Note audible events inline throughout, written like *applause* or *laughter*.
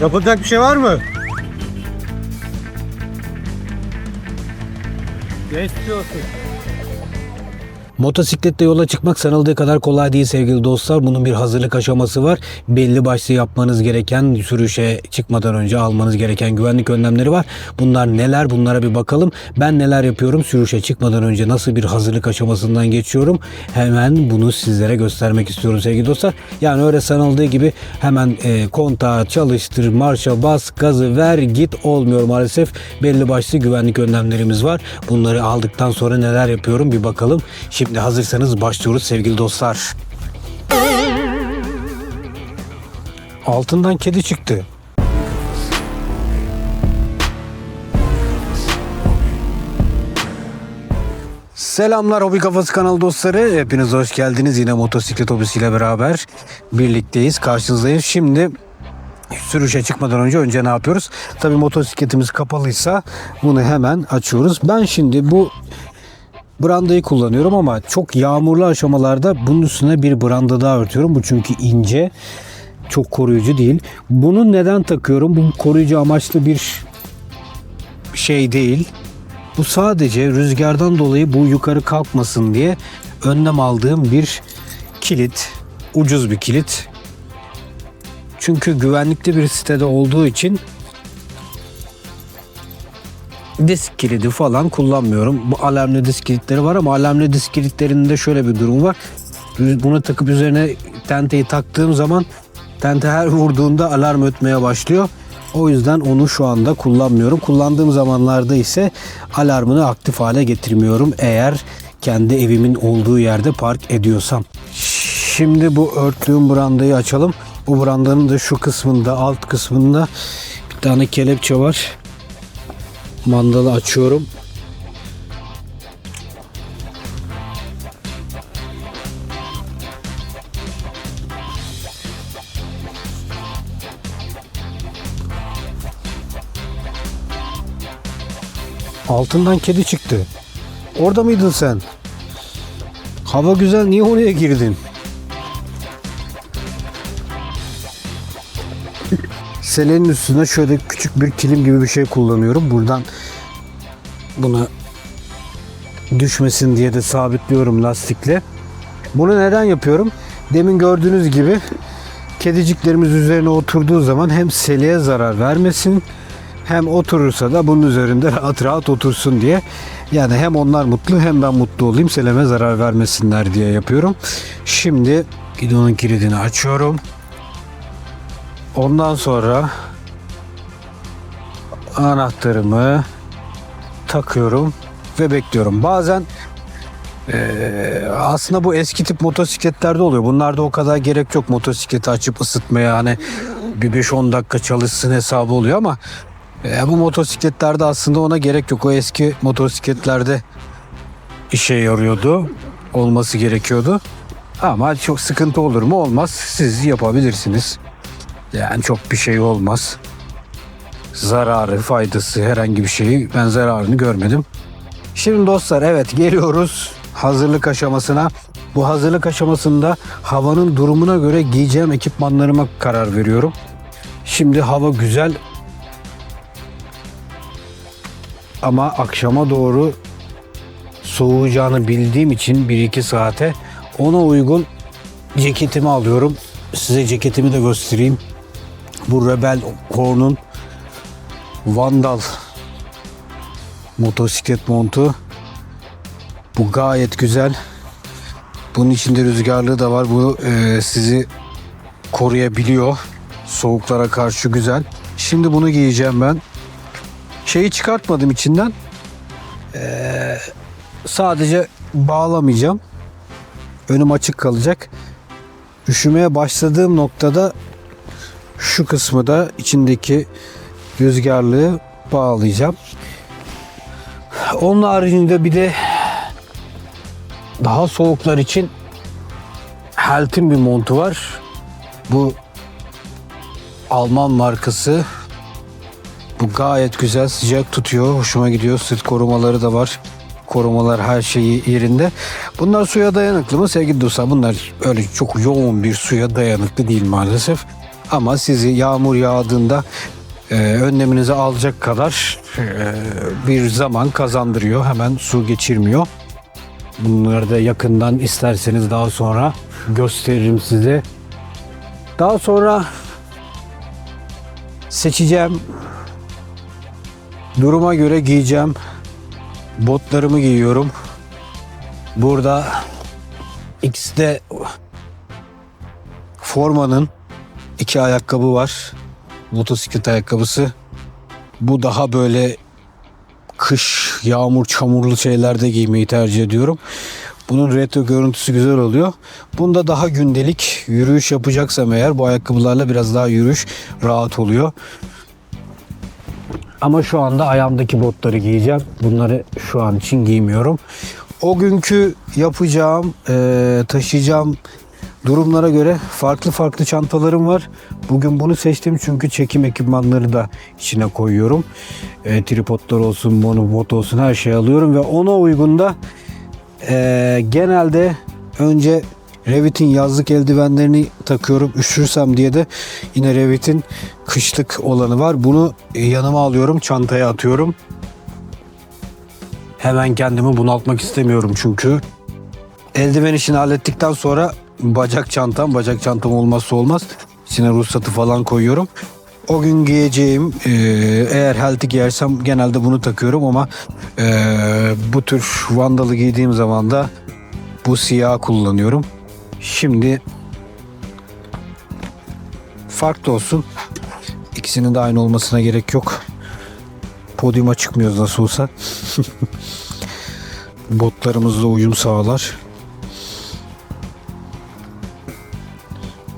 Yapılacak bir şey var mı? Geçmiş olsun. Motosikletle yola çıkmak sanıldığı kadar kolay değil sevgili dostlar. Bunun bir hazırlık aşaması var. Belli başlı yapmanız gereken sürüşe çıkmadan önce almanız gereken güvenlik önlemleri var. Bunlar neler bunlara bir bakalım. Ben neler yapıyorum sürüşe çıkmadan önce nasıl bir hazırlık aşamasından geçiyorum. Hemen bunu sizlere göstermek istiyorum sevgili dostlar. Yani öyle sanıldığı gibi hemen e, kontağı çalıştır, marşa bas, gazı ver, git olmuyor maalesef. Belli başlı güvenlik önlemlerimiz var. Bunları aldıktan sonra neler yapıyorum bir bakalım. Şimdi hazırsanız başlıyoruz sevgili dostlar. Altından kedi çıktı. Selamlar Hobi Kafası kanalı dostları. Hepiniz hoş geldiniz. Yine motosiklet hobisiyle beraber birlikteyiz. Karşınızdayız. Şimdi sürüşe çıkmadan önce önce ne yapıyoruz? Tabii motosikletimiz kapalıysa bunu hemen açıyoruz. Ben şimdi bu brandayı kullanıyorum ama çok yağmurlu aşamalarda bunun üstüne bir branda daha örtüyorum. Bu çünkü ince, çok koruyucu değil. Bunu neden takıyorum? Bu koruyucu amaçlı bir şey değil. Bu sadece rüzgardan dolayı bu yukarı kalkmasın diye önlem aldığım bir kilit. Ucuz bir kilit. Çünkü güvenlikli bir sitede olduğu için disk kilidi falan kullanmıyorum. Bu alarmlı disk kilitleri var ama alarmlı disk kilitlerinde şöyle bir durum var. Bunu takıp üzerine tenteyi taktığım zaman tente her *laughs* vurduğunda alarm ötmeye başlıyor. O yüzden onu şu anda kullanmıyorum. Kullandığım zamanlarda ise alarmını aktif hale getirmiyorum eğer kendi evimin olduğu yerde park ediyorsam. Şimdi bu örttüğüm brandayı açalım. Bu brandanın da şu kısmında alt kısmında bir tane kelepçe var mandalı açıyorum. Altından kedi çıktı. Orada mıydın sen? Hava güzel niye oraya girdin? Selenin üstüne şöyle küçük bir kilim gibi bir şey kullanıyorum. Buradan buna düşmesin diye de sabitliyorum lastikle. Bunu neden yapıyorum? Demin gördüğünüz gibi kediciklerimiz üzerine oturduğu zaman hem seleğe zarar vermesin hem oturursa da bunun üzerinde *laughs* rahat rahat otursun diye. Yani hem onlar mutlu hem ben mutlu olayım seleme zarar vermesinler diye yapıyorum. Şimdi gidonun kilidini açıyorum. Ondan sonra anahtarımı takıyorum ve bekliyorum. Bazen eee, aslında bu eski tip motosikletlerde oluyor. Bunlarda o kadar gerek yok motosikleti açıp ısıtmaya. Hani bir 5-10 dakika çalışsın hesabı oluyor ama e, bu motosikletlerde aslında ona gerek yok. O eski motosikletlerde işe yarıyordu. Olması gerekiyordu. Ama çok sıkıntı olur mu? Olmaz. Siz yapabilirsiniz. Yani çok bir şey olmaz. Zararı, faydası herhangi bir şeyi ben zararını görmedim. Şimdi dostlar evet geliyoruz hazırlık aşamasına. Bu hazırlık aşamasında havanın durumuna göre giyeceğim ekipmanlarıma karar veriyorum. Şimdi hava güzel. Ama akşama doğru soğuyacağını bildiğim için 1-2 saate ona uygun ceketimi alıyorum. Size ceketimi de göstereyim. Bu Rebel Horn'un Vandal motosiklet montu. Bu gayet güzel. Bunun içinde rüzgarlığı da var. Bu e, sizi koruyabiliyor. Soğuklara karşı güzel. Şimdi bunu giyeceğim ben. Şeyi çıkartmadım içinden. E, sadece bağlamayacağım. Önüm açık kalacak. Üşümeye başladığım noktada şu kısmı da içindeki rüzgarlığı bağlayacağım. Onun haricinde bir de daha soğuklar için Helt'in bir montu var. Bu Alman markası. Bu gayet güzel sıcak tutuyor. Hoşuma gidiyor. Sırt korumaları da var. Korumalar her şeyi yerinde. Bunlar suya dayanıklı mı sevgili dostlar? Bunlar öyle çok yoğun bir suya dayanıklı değil maalesef. Ama sizi yağmur yağdığında e, önleminizi alacak kadar e, bir zaman kazandırıyor. Hemen su geçirmiyor. Bunları da yakından isterseniz daha sonra gösteririm size. Daha sonra seçeceğim. Duruma göre giyeceğim. Botlarımı giyiyorum. Burada X'de formanın iki ayakkabı var. Motosiklet ayakkabısı. Bu daha böyle kış, yağmur, çamurlu şeylerde giymeyi tercih ediyorum. Bunun retro görüntüsü güzel oluyor. Bunda daha gündelik yürüyüş yapacaksam eğer bu ayakkabılarla biraz daha yürüyüş rahat oluyor. Ama şu anda ayağımdaki botları giyeceğim. Bunları şu an için giymiyorum. O günkü yapacağım, taşıyacağım durumlara göre farklı farklı çantalarım var. Bugün bunu seçtim çünkü çekim ekipmanları da içine koyuyorum. E, tripodlar olsun, monobot olsun her şey alıyorum ve ona uygun da e, genelde önce Revit'in yazlık eldivenlerini takıyorum. Üşürsem diye de yine Revit'in kışlık olanı var. Bunu yanıma alıyorum, çantaya atıyorum. Hemen kendimi bunaltmak istemiyorum çünkü. Eldiven işini hallettikten sonra bacak çantam, bacak çantam olmazsa olmaz. İçine ruhsatı falan koyuyorum. O gün giyeceğim e, eğer healthy giyersem genelde bunu takıyorum ama e, bu tür vandalı giydiğim zaman da bu siyah kullanıyorum. Şimdi farklı olsun. İkisinin de aynı olmasına gerek yok. Podyuma çıkmıyoruz nasıl olsa. *laughs* Botlarımızla uyum sağlar.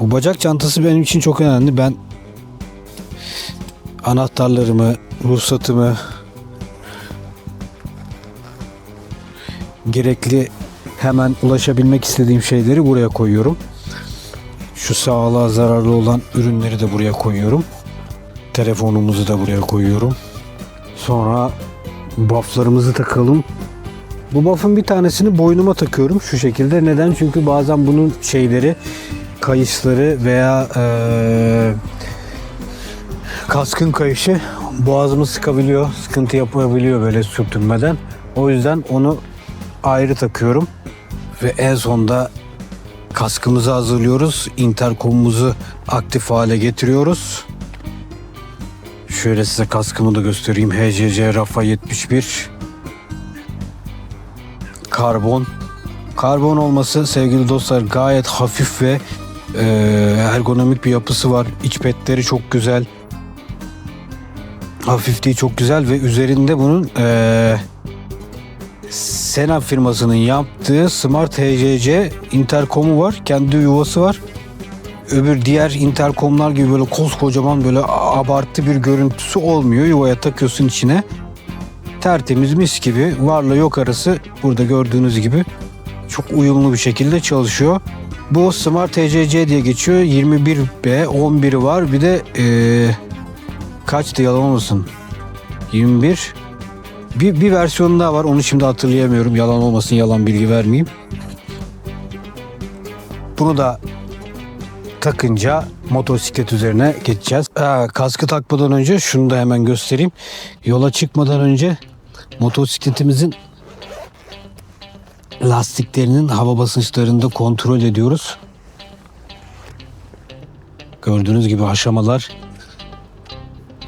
Bu bacak çantası benim için çok önemli. Ben anahtarlarımı, ruhsatımı gerekli hemen ulaşabilmek istediğim şeyleri buraya koyuyorum. Şu sağlığa zararlı olan ürünleri de buraya koyuyorum. Telefonumuzu da buraya koyuyorum. Sonra bufflarımızı takalım. Bu buff'ın bir tanesini boynuma takıyorum şu şekilde. Neden? Çünkü bazen bunun şeyleri kayışları veya eee, kaskın kayışı boğazımı sıkabiliyor, sıkıntı yapabiliyor böyle sürtünmeden. O yüzden onu ayrı takıyorum. Ve en sonda kaskımızı hazırlıyoruz. Intercom'umuzu aktif hale getiriyoruz. Şöyle size kaskımı da göstereyim. HCC Rafa 71 karbon. Karbon olması sevgili dostlar gayet hafif ve e, ergonomik bir yapısı var. İç petleri çok güzel. Hafifliği çok güzel ve üzerinde bunun e, Sena firmasının yaptığı Smart HCC interkomu var. Kendi yuvası var. Öbür diğer interkomlar gibi böyle koskocaman böyle abartı bir görüntüsü olmuyor. Yuvaya takıyorsun içine. Tertemiz mis gibi varla yok arası burada gördüğünüz gibi çok uyumlu bir şekilde çalışıyor. Bu Smart TCC diye geçiyor. 21B, 11'i var. Bir de eee kaçtı yalan olmasın. 21. Bir, bir versiyonu daha var. Onu şimdi hatırlayamıyorum. Yalan olmasın yalan bilgi vermeyeyim. Bunu da takınca motosiklet üzerine geçeceğiz. Aa, kaskı takmadan önce şunu da hemen göstereyim. Yola çıkmadan önce motosikletimizin lastiklerinin hava basınçlarını da kontrol ediyoruz. Gördüğünüz gibi aşamalar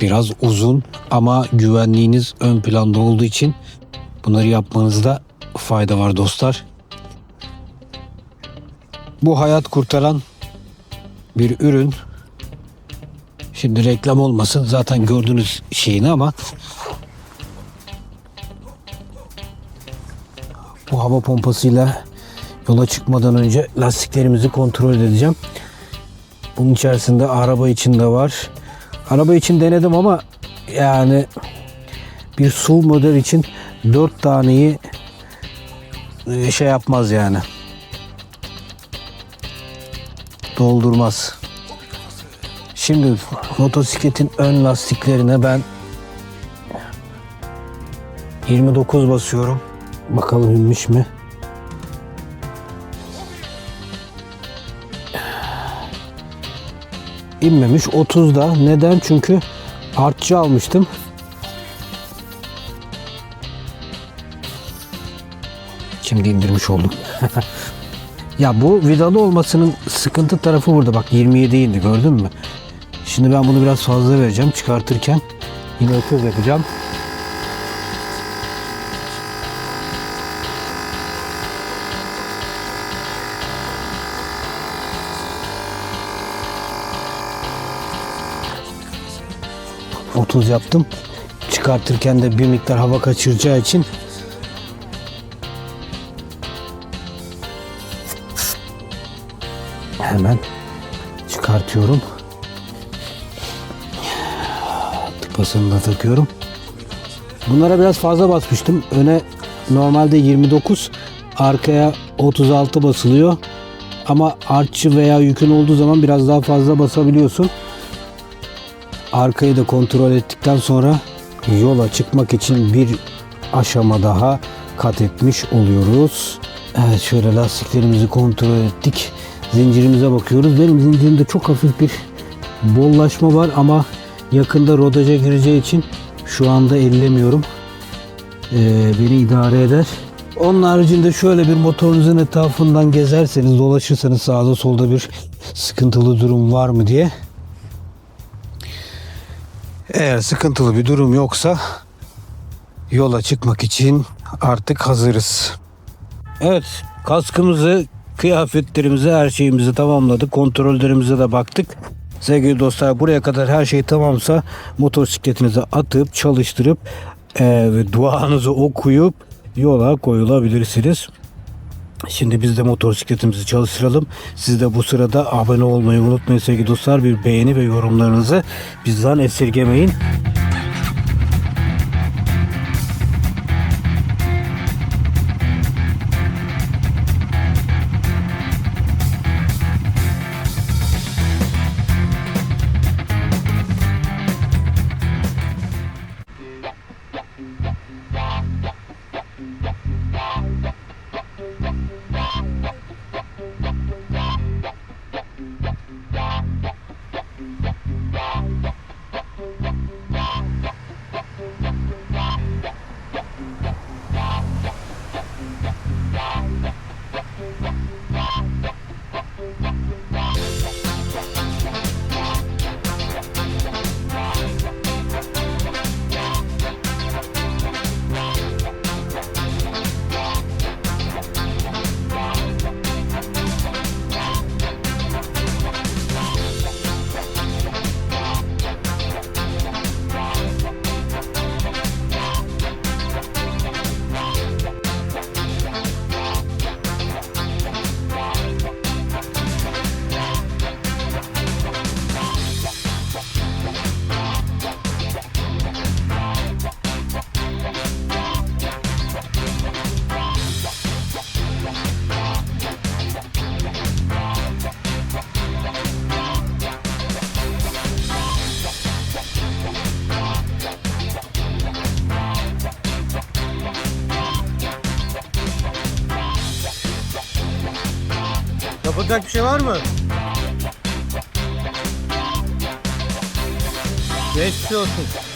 biraz uzun ama güvenliğiniz ön planda olduğu için bunları yapmanızda fayda var dostlar. Bu hayat kurtaran bir ürün. Şimdi reklam olmasın zaten gördüğünüz şeyini ama hava pompasıyla yola çıkmadan önce lastiklerimizi kontrol edeceğim. Bunun içerisinde araba için de var. Araba için denedim ama yani bir SUV model için 4 taneyi e, şey yapmaz yani. Doldurmaz. Şimdi motosikletin ön lastiklerine ben 29 basıyorum. Bakalım inmiş mi? inmemiş. 30'da. Neden? Çünkü artçı almıştım. Şimdi indirmiş oldum. *laughs* ya bu vidalı olmasının sıkıntı tarafı burada. Bak 27 indi gördün mü? Şimdi ben bunu biraz fazla vereceğim çıkartırken. Yine 30 yapacağım. Otuz yaptım. Çıkartırken de bir miktar hava kaçıracağı için hemen çıkartıyorum. Tıpasını da takıyorum. Bunlara biraz fazla basmıştım. Öne normalde 29, arkaya 36 basılıyor. Ama artçı veya yükün olduğu zaman biraz daha fazla basabiliyorsun. Arkayı da kontrol ettikten sonra yola çıkmak için bir aşama daha kat etmiş oluyoruz. Evet şöyle lastiklerimizi kontrol ettik. Zincirimize bakıyoruz. Benim zincirimde çok hafif bir bollaşma var ama yakında rodaja gireceği için şu anda ellemiyorum. Ee, beni idare eder. Onun haricinde şöyle bir motorunuzun etrafından gezerseniz dolaşırsanız sağda solda bir sıkıntılı durum var mı diye. Eğer sıkıntılı bir durum yoksa yola çıkmak için artık hazırız. Evet, kaskımızı, kıyafetlerimizi, her şeyimizi tamamladık. Kontrollerimize de baktık. Sevgili dostlar buraya kadar her şey tamamsa motosikletinizi atıp çalıştırıp ve duanızı okuyup yola koyulabilirsiniz. Şimdi biz de motosikletimizi çalıştıralım. Siz de bu sırada abone olmayı unutmayın sevgili dostlar. Bir beğeni ve yorumlarınızı bizden esirgemeyin. Yapılacak bir şey var mı? Geçmiş olsun.